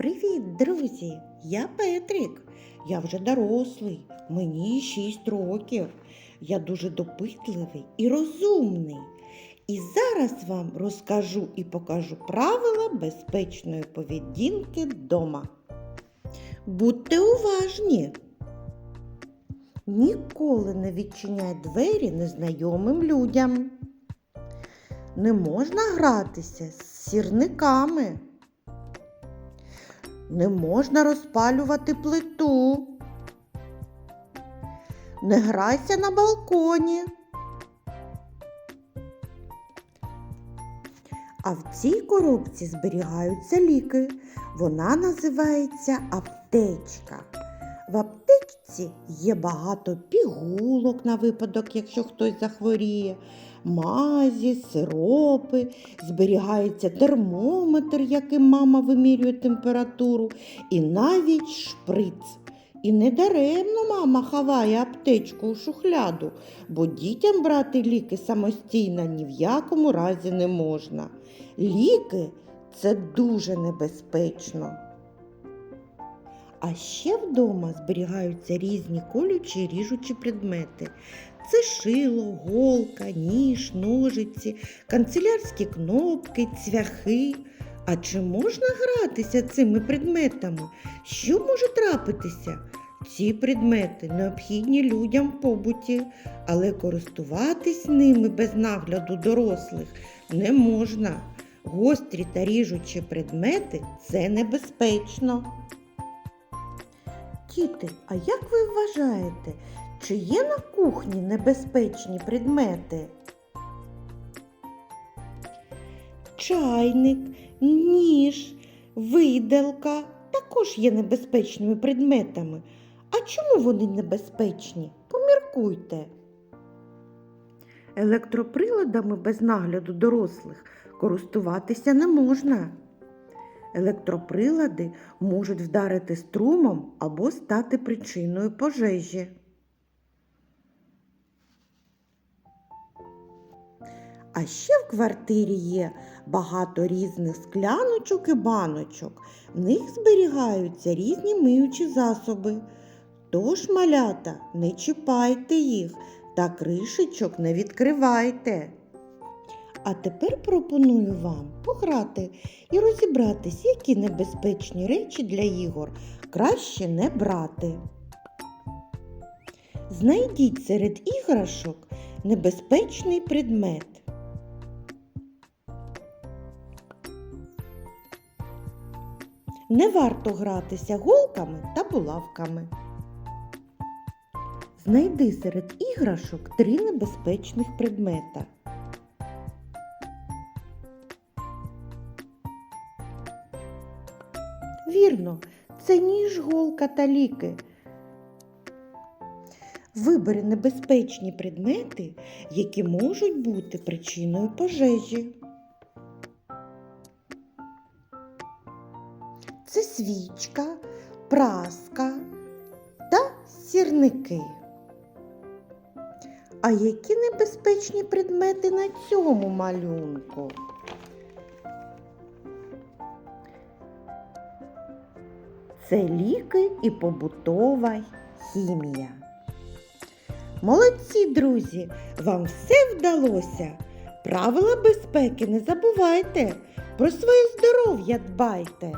Привіт, друзі! Я Петрик. Я вже дорослий, мені 6 років. Я дуже допитливий і розумний. І зараз вам розкажу і покажу правила безпечної поведінки вдома. Будьте уважні. Ніколи не відчиняй двері незнайомим людям. Не можна гратися з сірниками. Не можна розпалювати плиту. Не грайся на балконі. А в цій коробці зберігаються ліки. Вона називається аптечка. Аптечці є багато пігулок на випадок, якщо хтось захворіє, мазі, сиропи, зберігається термометр, яким мама вимірює температуру, і навіть шприц. І недаремно мама ховає аптечку у шухляду, бо дітям брати ліки самостійно ні в якому разі не можна. Ліки це дуже небезпечно. А ще вдома зберігаються різні колючі ріжучі предмети. Це шило, голка, ніж, ножиці, канцелярські кнопки, цвяхи. А чи можна гратися цими предметами? Що може трапитися? Ці предмети необхідні людям в побуті, але користуватись ними без нагляду дорослих не можна. Гострі та ріжучі предмети це небезпечно. Діти, а як ви вважаєте, чи є на кухні небезпечні предмети? Чайник, ніж, виделка також є небезпечними предметами. А чому вони небезпечні? Поміркуйте. Електроприладами без нагляду дорослих користуватися не можна. Електроприлади можуть вдарити струмом або стати причиною пожежі. А ще в квартирі є багато різних скляночок і баночок. В них зберігаються різні миючі засоби. Тож, малята, не чіпайте їх та кришечок не відкривайте. А тепер пропоную вам пограти і розібратись, які небезпечні речі для ігор краще не брати. Знайдіть серед іграшок небезпечний предмет. Не варто гратися голками та булавками. Знайди серед іграшок три небезпечних предмета. Вірно, це ніж, голка та ліки. Вибери небезпечні предмети, які можуть бути причиною пожежі. Це свічка, праска та сірники. А які небезпечні предмети на цьому малюнку? Це ліки і побутова хімія. Молодці, друзі! Вам все вдалося. Правила безпеки не забувайте. Про своє здоров'я дбайте.